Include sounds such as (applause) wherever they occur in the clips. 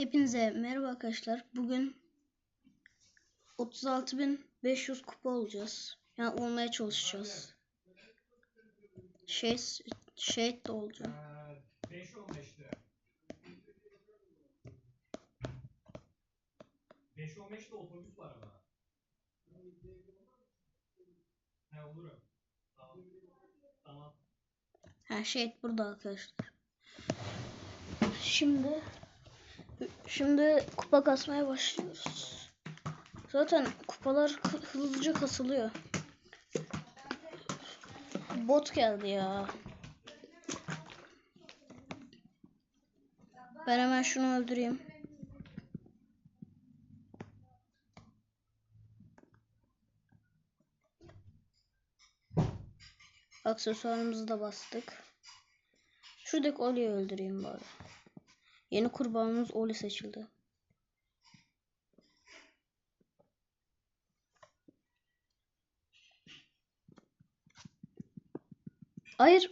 Hepinize merhaba arkadaşlar. Bugün 36.500 kupa olacağız. Yani olmaya çalışacağız. Şey şey de olacağım. 5 15'te. 5 15'te otobüs var ama. He olurum. Tamam. Tamam. Ha şey burada arkadaşlar. Şimdi şimdi kupa kasmaya başlıyoruz. Zaten kupalar hı- hızlıca kasılıyor. Bot geldi ya. Ben hemen şunu öldüreyim. Aksesuarımızı da bastık. Şuradaki Oli'yi öldüreyim bari. Yeni kurbanımız Oli seçildi. Hayır.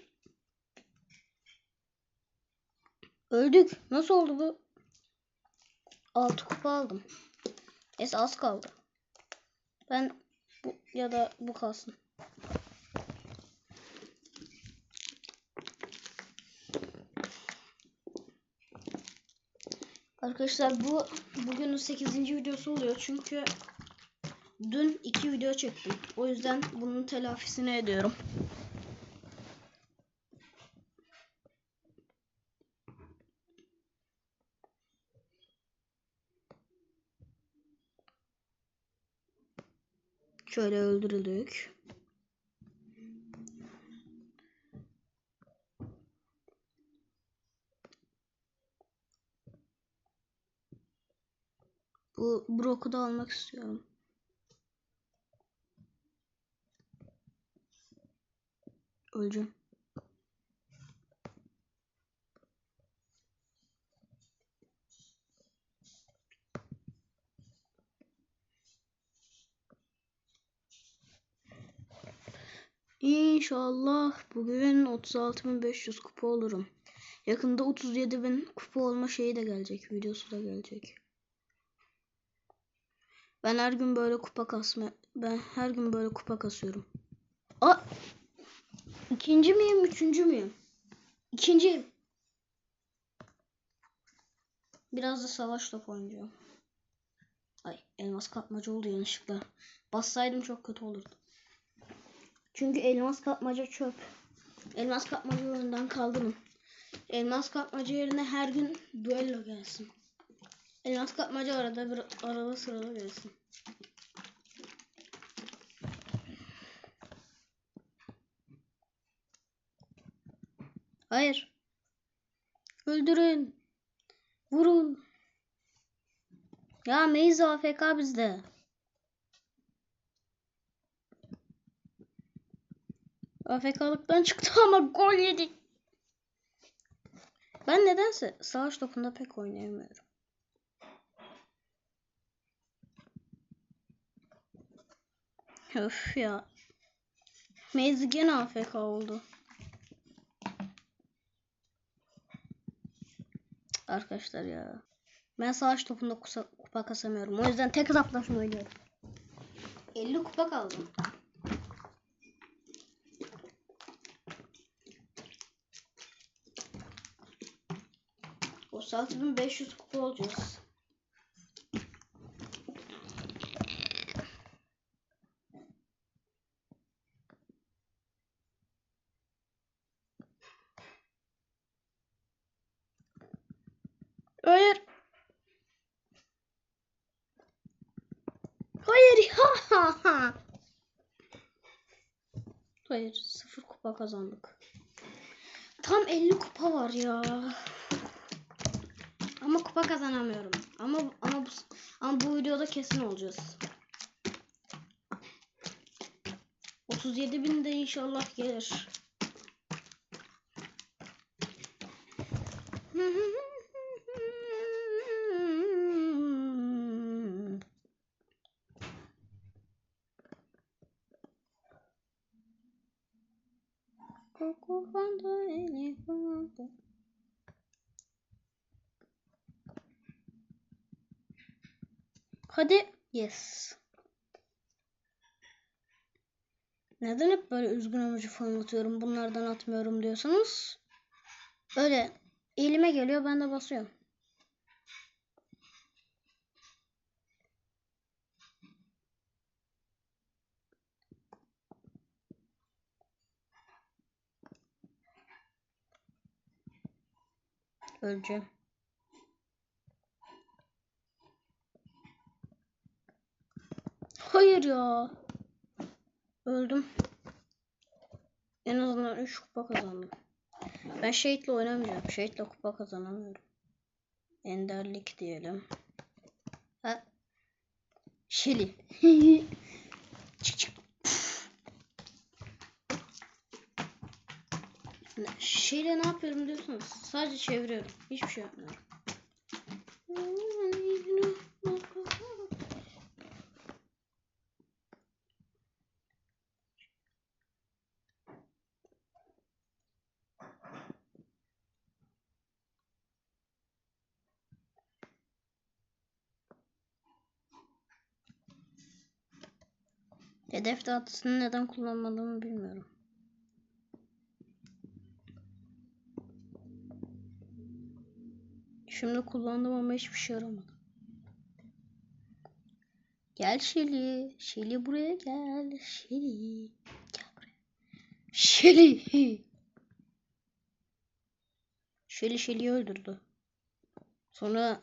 Öldük. Nasıl oldu bu? 6 kupa aldım. Es az kaldı. Ben bu ya da bu kalsın. Arkadaşlar bu bugünün 8. videosu oluyor çünkü dün 2 video çektim. O yüzden bunun telafisini ediyorum. Şöyle öldürüldük. Bu Brock'u da almak istiyorum. Öleceğim. İnşallah bugün 36.500 kupa olurum. Yakında 37.000 kupa olma şeyi de gelecek. Videosu da gelecek. Ben her gün böyle kupa kasma ben her gün böyle kupa kasıyorum. A İkinci miyim, üçüncü müyüm? İkinciyim. Biraz da savaş topu oynayacağım. Ay elmas kapmaca oldu yanlışlıkla. Bassaydım çok kötü olurdu. Çünkü elmas kapmaca çöp. Elmas kapmaca oyundan kaldırın. Elmas kapmaca yerine her gün duello gelsin. Elmas kapmaca arada bir arada sırada gelsin. Hayır. Öldürün. Vurun. Ya Maze AFK bizde. AFK'lıktan çıktı (laughs) ama gol yedik. Ben nedense savaş topunda pek oynayamıyorum. Öf ya. Maze gene AFK oldu. Arkadaşlar ya. Ben savaş topunda kusa, kupa kasamıyorum. O yüzden tek hesaplaşma oynuyorum. 50 kupa kaldı. O 6500 kupa olacağız. Hayır. Hayır ya. Hayır sıfır kupa kazandık. Tam 50 kupa var ya. Ama kupa kazanamıyorum. Ama ama bu, ama bu videoda kesin olacağız. 37 bin de inşallah gelir. Kokuvanda eli Hadi. Yes. Neden hep böyle üzgün emoji falan atıyorum bunlardan atmıyorum diyorsanız. Böyle elime geliyor ben de basıyorum. Öleceğim. Hayır ya. Öldüm. En azından 3 kupa kazandım. Ben Shade'le oynamayacağım. Shade'le kupa kazanamıyorum. Enderlik diyelim. Ha. Shelly. (laughs) çık çık. Şeyle ne yapıyorum diyorsunuz? Sadece çeviriyorum. Hiçbir şey yapmıyorum. Hedef tahtasını neden kullanmadığımı bilmiyorum. Şimdi kullandım ama hiçbir şey yaramadı. Gel Şeli. Şeli buraya gel. Şeli. Gel buraya. Şeli. Şeli Şeli'yi öldürdü. Sonra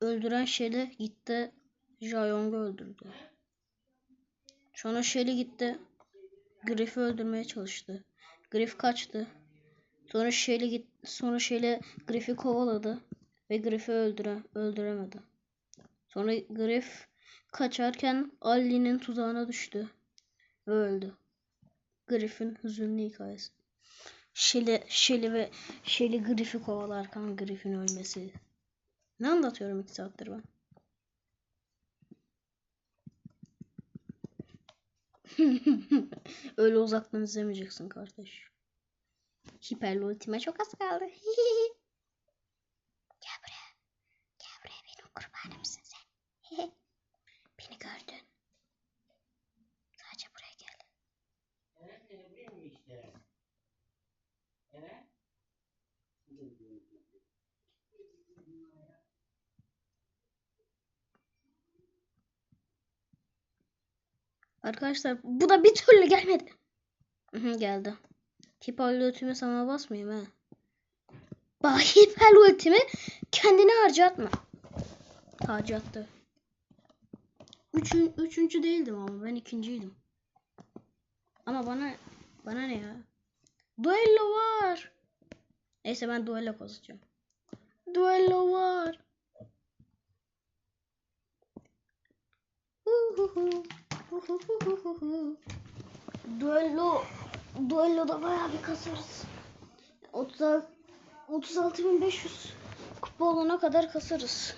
öldüren Şeli gitti Jayong'u öldürdü. Sonra Shelly gitti. Griff'i öldürmeye çalıştı. Griff kaçtı. Sonra Shelly git sonra Shelly Griff'i kovaladı ve Griff'i öldüre öldüremedi. Sonra Griff kaçarken Ali'nin tuzağına düştü ve öldü. Griff'in hüzünlü hikayesi. Shelly, Shelly ve Shelly Griff'i kovalarken Griff'in ölmesi. Ne anlatıyorum iki saattir ben? (laughs) Öyle uzaktan izlemeyeceksin kardeş. Hiperli ultime çok az kaldı. (laughs) Gel buraya. Gel buraya benim kurbanımsın sen. Beni gördün. Sadece buraya gel. Evet, seni buraya mı işte? Evet. Arkadaşlar bu da bir türlü gelmedi. Geldi. Hiperli ultimi sana basmayayım ha. Bak (laughs) hiperli ultimi kendine harcatma. Harcattı. Üçün, üçüncü değildim ama ben ikinciydim. Ama bana bana ne ya? Duello var. Neyse ben duello kazacağım. Duello var. Huhuhu. Duello Duello'da bayağı bir kasarız. 30 36.500 kupa olana kadar kasarız.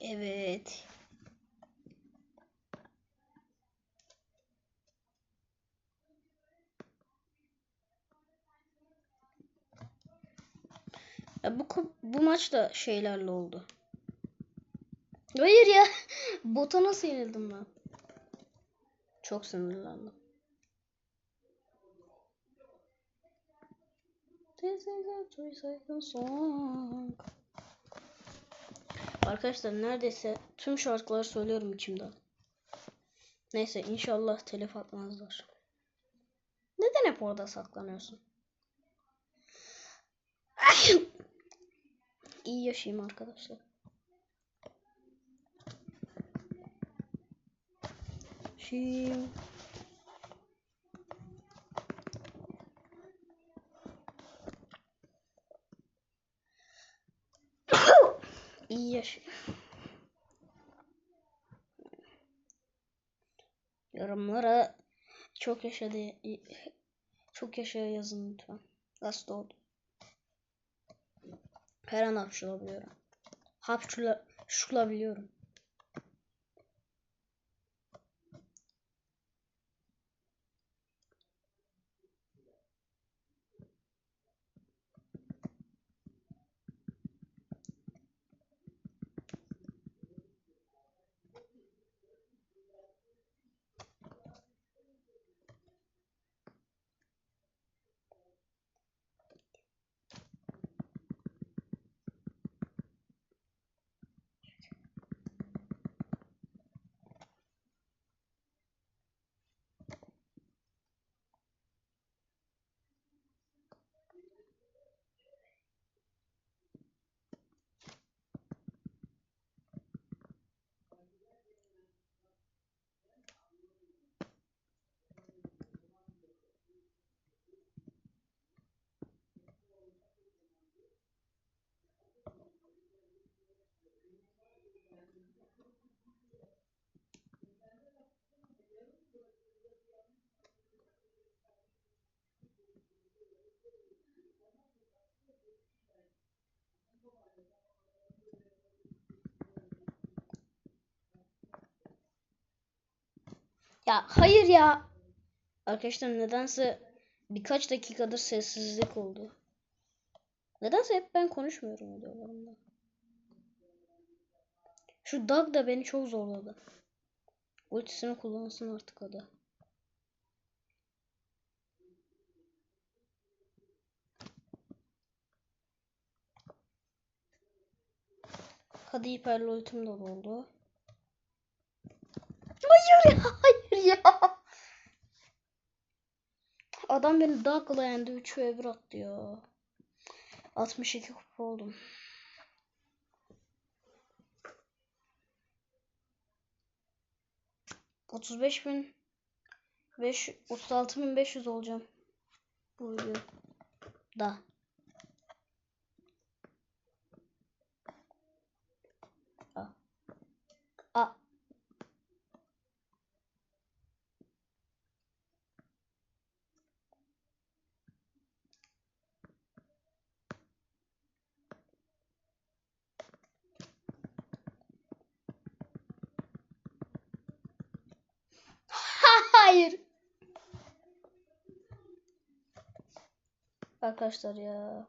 Evet. Ya bu kup- bu maç da şeylerle oldu. Hayır ya. (laughs) Bota nasıl yenildim ben? Çok sinirlendim. Arkadaşlar neredeyse tüm şarkıları söylüyorum içimden. Neyse inşallah telif atmazlar. Neden hep orada saklanıyorsun? İyi yaşayayım arkadaşlar. Şimdi (coughs) İyi yaşayayım. Yorumlara çok yaşa diye çok yaşa yazın lütfen. Hasta oldum. Her an hapşırabiliyorum. Hapşırla, şulabiliyorum. Ya hayır ya. Arkadaşlar nedense birkaç dakikadır sessizlik oldu. Nedense hep ben konuşmuyorum videolarımda. Şu Doug da beni çok zorladı. Ultisini kullansın artık o da. Hadi hiperli ultim de oldu. Hayır ya, hayır ya. Adam beni Doug'la yendi 3 ve 1 attı ya. 62 kupa oldum. Otuz beş bin beş otuz altı bin beş yüz olacağım. Bu video da. A. A. Hayır. Arkadaşlar ya.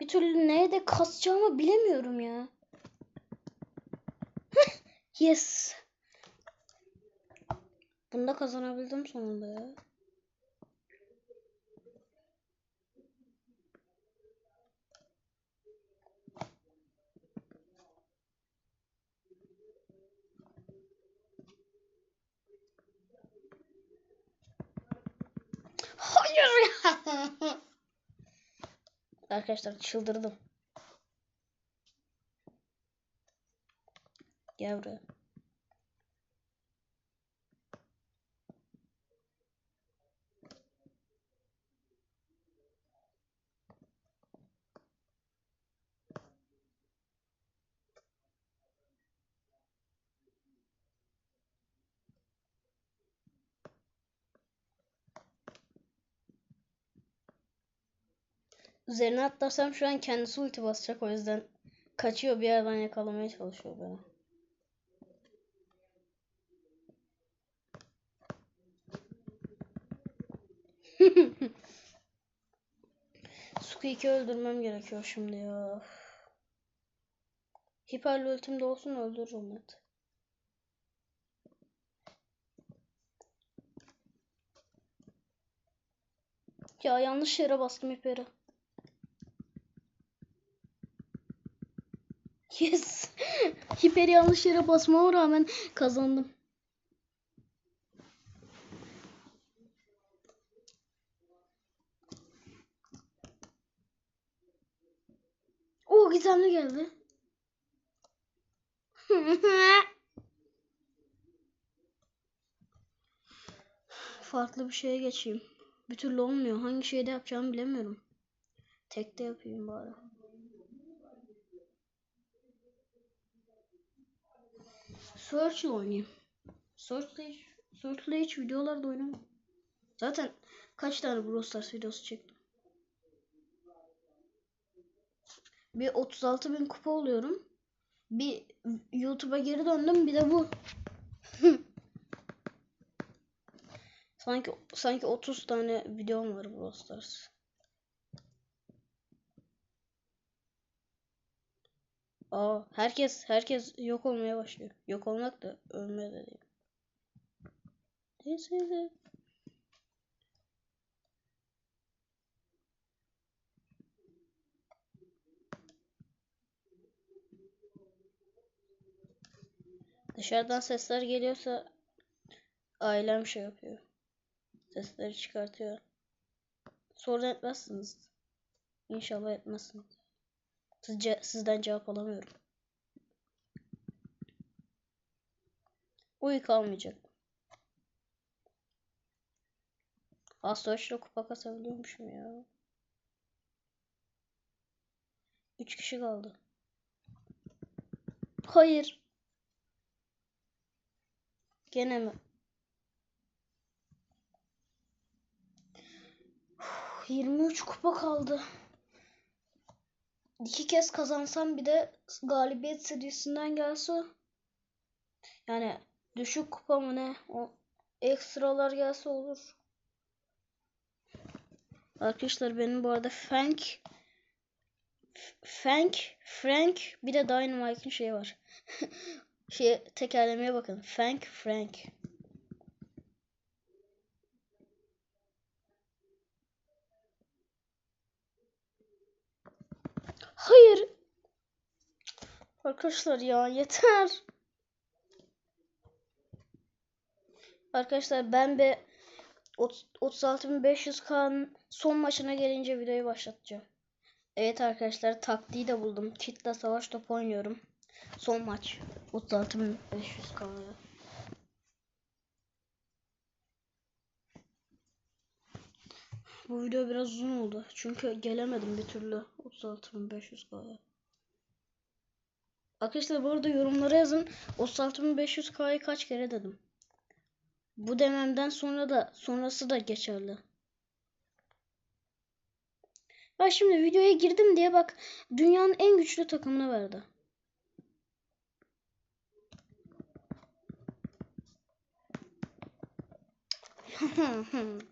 Bir türlü neye de kasacağımı bilemiyorum ya. yes. Bunda kazanabildim sonunda ya. Hayır ya. (laughs) Arkadaşlar çıldırdım. Gel buraya. Üzerine atlarsam şu an kendisi ulti basacak o yüzden kaçıyor bir yerden yakalamaya çalışıyor beni. (laughs) Squeak'i öldürmem gerekiyor şimdi ya. Hiperli ultim de olsun öldürürüm net. Ya yanlış yere bastım hiperi. Yes. (laughs) Hiperi yanlış yere basmama rağmen kazandım. O gizemli geldi. (laughs) Farklı bir şeye geçeyim. Bir türlü olmuyor. Hangi şeyde yapacağımı bilemiyorum. Tekte yapayım bari. Search ile oynayayım. Search ile Search ile hiç videolarda oynamam. Zaten kaç tane Brawl Stars videosu çektim. Bir 36 bin kupa oluyorum. Bir YouTube'a geri döndüm. Bir de bu. (laughs) sanki sanki 30 tane videom var Brawl Stars. Aa, herkes herkes yok olmaya başlıyor. Yok olmak da ölmeye de değil. İt. Dışarıdan sesler geliyorsa ailem şey yapıyor. Sesleri çıkartıyor. Sorun etmezsiniz. İnşallah etmezsiniz. Sizce, sizden cevap alamıyorum. Uyku almayacak. Astroşla kupa kasabiliyormuşum ya. Üç kişi kaldı. Hayır. Gene mi? 23 kupa kaldı. İki kez kazansam bir de galibiyet serisinden gelse yani düşük kupa mı ne o ekstralar gelse olur. Arkadaşlar benim bu arada Frank Frank Frank bir de Dynamite'ın şeyi var. (laughs) şey tekerlemeye bakın. Frank Frank. Hayır. Arkadaşlar ya yeter. Arkadaşlar ben bir 36.500K'nın son maçına gelince videoyu başlatacağım. Evet arkadaşlar taktiği de buldum. Kitle savaş topu oynuyorum. Son maç. 36.500K'ya. Bu video biraz uzun oldu. Çünkü gelemedim bir türlü 36.500K'ya. Arkadaşlar bu arada yorumlara yazın. 36.500K'yı kaç kere dedim. Bu dememden sonra da sonrası da geçerli. Bak şimdi videoya girdim diye bak dünyanın en güçlü takımını verdi. (laughs)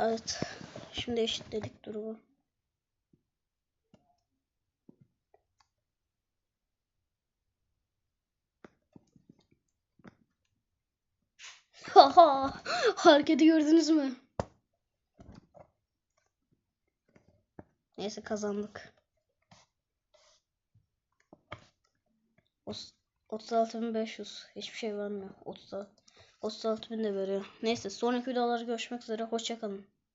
Evet. Şimdi eşitledik durumu. Haha. Hareketi gördünüz mü? Neyse kazandık. Os- 36.500 hiçbir şey vermiyor. 36 36.000 de veriyor. Neyse sonraki videolarda görüşmek üzere. Hoşçakalın.